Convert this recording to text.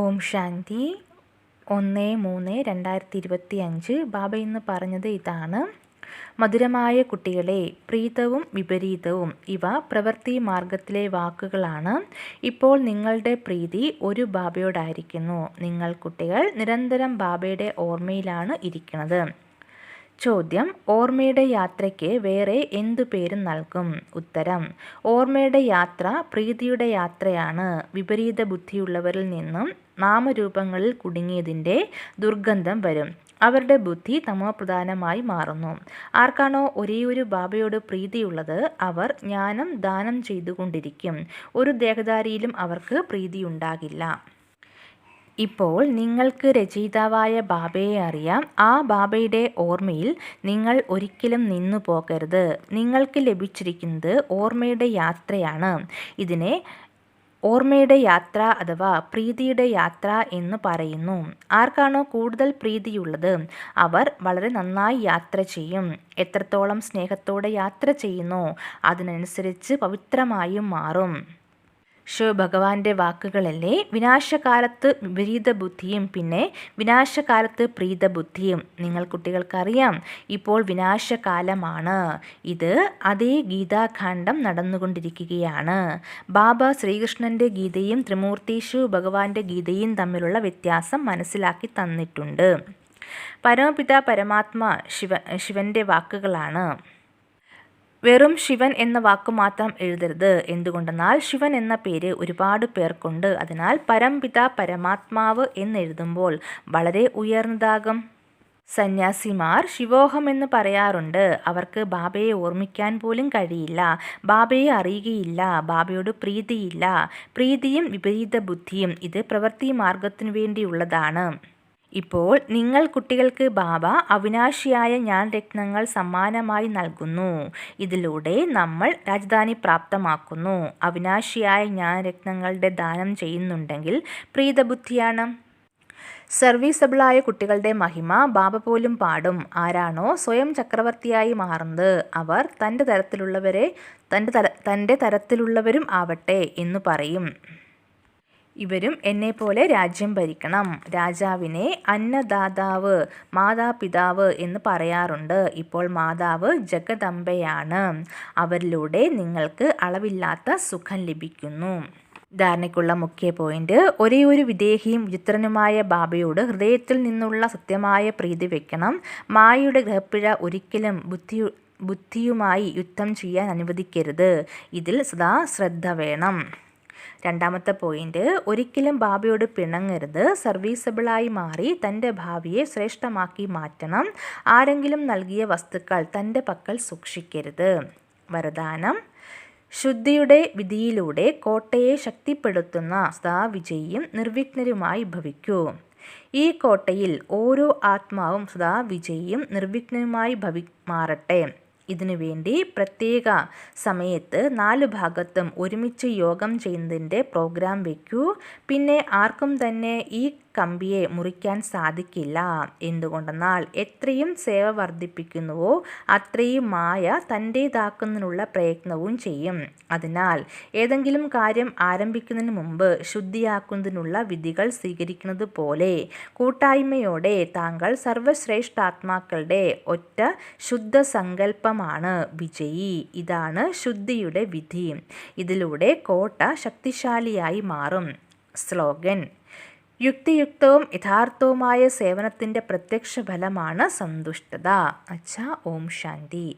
ഓം ശാന്തി. ഒന്ന് മൂന്ന് രണ്ടായിരത്തി ഇരുപത്തി അഞ്ച് ബാബ ഇന്ന് പറഞ്ഞത് ഇതാണ്. മധുരമായ കുട്ടികളെ പ്രീതവും വിപരീതവും ഇവ പ്രവൃത്തി മാർഗത്തിലെ വാക്കുകളാണ്. ഇപ്പോൾ നിങ്ങളുടെ പ്രീതി ഒരു ബാബയോടായിരിക്കുന്നു. നിങ്ങൾ കുട്ടികൾ നിരന്തരം ബാബയുടെ ഓർമ്മയിലാണ് ഇരിക്കുന്നത്. ചോദ്യം ഓർമ്മയുടെ യാത്രയ്ക്ക് വേറെ എന്തു പേര് നൽകും? ഉത്തരം ഓർമ്മയുടെ യാത്ര പ്രീതിയുടെ യാത്രയാണ്. വിപരീത ബുദ്ധിയുള്ളവരിൽ നിന്നും നാമരൂപങ്ങളിൽ കുടുങ്ങിയതിന്റെ ദുർഗന്ധം വരും. അവരുടെ ബുദ്ധി തമോപ്രധാനമായി മാറുന്നു. ആർക്കാണോ ഒരേയൊരു ബാബയോട് പ്രീതിയുള്ളത് അവർ ജ്ഞാനം ദാനം ചെയ്തുകൊണ്ടിരിക്കും. ഒരു ദേഹധാരിയിലും അവർക്ക് പ്രീതിയുണ്ടാകില്ല. ഇപ്പോൾ നിങ്ങൾക്ക് രചയിതാവായ ബാബയെ അറിയാം. ആ ബാബയുടെ ഓർമ്മയിൽ നിങ്ങൾ ഒരിക്കലും നിന്നു പോകരുത്. നിങ്ങൾക്ക് ലഭിച്ചിരിക്കുന്നത് ഓർമ്മയുടെ യാത്രയാണ്. ഇതിനെ ഓർമ്മയുടെ യാത്ര അഥവാ പ്രീതിയുടെ യാത്ര എന്ന് പറയുന്നു. ആർക്കാണോ കൂടുതൽ പ്രീതിയുള്ളത് അവർ വളരെ നന്നായി യാത്ര ചെയ്യും. എത്രത്തോളം സ്നേഹത്തോടെ യാത്ര ചെയ്യുന്നോ അതിനനുസരിച്ച് പവിത്രമായും മാറും. ശിവഭഗവാന്റെ വാക്കുകളല്ലേ? വിനാശകാലത്ത് വിപരീത ബുദ്ധിയും പിന്നെ വിനാശകാലത്ത് പ്രീത ബുദ്ധിയും നിങ്ങൾ കുട്ടികൾക്കറിയാം ഇപ്പോൾ വിനാശകാലമാണ്. ഇത് അതേ ഗീതാഖണ്ഡം നടന്നുകൊണ്ടിരിക്കുകയാണ്. ബാബ ശ്രീകൃഷ്ണന്റെ ഗീതയും ത്രിമൂർത്തി ശിവ ഭഗവാന്റെ ഗീതയും തമ്മിലുള്ള വ്യത്യാസം മനസ്സിലാക്കി തന്നിട്ടുണ്ട്. പരമപിത പരമാത്മ ശിവ ശിവന്റെ വാക്കുകളാണ്. വെറും ശിവൻ എന്ന വാക്ക് മാത്രം എഴുതരുത്. എന്തുകൊണ്ടെന്നാൽ ശിവൻ എന്ന പേര് ഒരുപാട് പേർക്കുണ്ട്. അതിനാൽ പരംപിത പരമാത്മാവ് എന്നെഴുതുമ്പോൾ വളരെ ഉയർന്നതാകും. സന്യാസിമാർ ശിവോഹം എന്ന് പറയാറുണ്ട്. അവർക്ക് ബാബയെ ഓർമ്മിക്കാൻ പോലും കഴിയില്ല. ബാബയെ അറിയുകയില്ല. ബാബയോട് പ്രീതിയില്ല. പ്രീതിയും വിപരീത ബുദ്ധിയും ഇത് പ്രവൃത്തി മാർഗത്തിനു വേണ്ടിയുള്ളതാണ്. ഇപ്പോൾ നിങ്ങൾ കുട്ടികൾക്ക് ബാബ അവിനാശിയായ ഞാൻ രത്നങ്ങൾ സമ്മാനമായി നൽകുന്നു. ഇതിലൂടെ നമ്മൾ രാജധാനി പ്രാപ്തമാക്കുന്നു. അവിനാശിയായ ഞാൻ രത്നങ്ങളുടെ ദാനം ചെയ്യുന്നുണ്ടെങ്കിൽ പ്രീതബുദ്ധിയാണ്. സർവീസബിളായ കുട്ടികളുടെ മഹിമ ബാബ പോലും പാടും. ആരാണോ സ്വയം ചക്രവർത്തിയായി മാറുന്നത്. അവർ തന്റെ തരത്തിലുള്ളവരെ തന്റെ തന്റെ തരത്തിലുള്ളവരും ആവട്ടെ എന്നു പറയും. ഇവരും എന്നെ പോലെ രാജ്യം ഭരിക്കണം. രാജാവിനെ അന്നദാതാവ് മാതാപിതാവ് എന്ന് പറയാറുണ്ട്. ഇപ്പോൾ മാതാവ് ജഗദംബയാണ്. അവരിലൂടെ നിങ്ങൾക്ക് അളവില്ലാത്ത സുഖം ലഭിക്കുന്നു. ധാരണയ്ക്കുള്ള മുഖ്യ പോയിന്റ് ഒരേ ഒരു വിദേഹിയും വിചിത്രനുമായ ബാബയോട് ഹൃദയത്തിൽ നിന്നുള്ള സത്യമായ പ്രീതി വെക്കണം. മായയുടെ ഗ്രഹപ്പിഴ ഒരിക്കലും ബുദ്ധി ബുദ്ധിയുമായി യുദ്ധം ചെയ്യാൻ അനുവദിക്കരുത്. ഇതിൽ സദാ ശ്രദ്ധ വേണം. രണ്ടാമത്തെ പോയിന്റ് ഒരിക്കലും ബാബയോട് പിണങ്ങരുത്. സർവീസബിളായി മാറി തന്റെ ഭാവിയെ ശ്രേഷ്ഠമാക്കി മാറ്റണം. ആരെങ്കിലും നൽകിയ വസ്തുക്കൾ തന്റെ പക്കൽ സൂക്ഷിക്കരുത്. വരദാനം. ശുദ്ധിയുടെ വിധിയിലൂടെ കോട്ടയെ ശക്തിപ്പെടുത്തുന്ന സദാ വിജയിയും നിർവിഘ്നരുമായി ഭവിക്കൂ. ഈ കോട്ടയിൽ ഓരോ ആത്മാവും സദാ വിജയിയും നിർവിഘ്നയുമായി ഭവി മാറട്ടെ. ഇതിനുവേണ്ടി പ്രത്യേക സമയത്ത് നാല് ഭാഗത്തും ഒരുമിച്ച് യോഗം ചെയ്യുന്നതിന്റെ പ്രോഗ്രാം വയ്ക്കൂ പിന്നെ ആർക്കും തന്നെ ഈ കമ്പിയെ മുറിക്കാൻ സാധിക്കില്ല. എന്തുകൊണ്ടെന്നാൽ എത്രയും സേവ വർദ്ധിപ്പിക്കുന്നുവോ അത്രയും മായ തന്റേതാക്കുന്നതിനുള്ള പ്രയത്നവും ചെയ്യും. അതിനാൽ ഏതെങ്കിലും കാര്യം ആരംഭിക്കുന്നതിന് മുമ്പ് ശുദ്ധിയാക്കുന്നതിനുള്ള വിധികൾ സ്വീകരിക്കുന്നത് പോലെ കൂട്ടായ്മയോടെ താങ്കൾ സർവശ്രേഷ്ഠാത്മാക്കളുടെ ഒറ്റ ശുദ്ധ സങ്കല്പമാണ് വിജയി. ഇതാണ് ശുദ്ധിയുടെ വിധി. ഇതിലൂടെ കോട്ട ശക്തിശാലിയായി മാറും. സ്ലോഗൻ യുക്തിയുക്തവും യഥാർത്ഥവുമായ സേവനത്തിന്റെ പ്രത്യക്ഷ ഫലമാണ് സന്തുഷ്ടത. അച്ഛ ഓം ശാന്തി.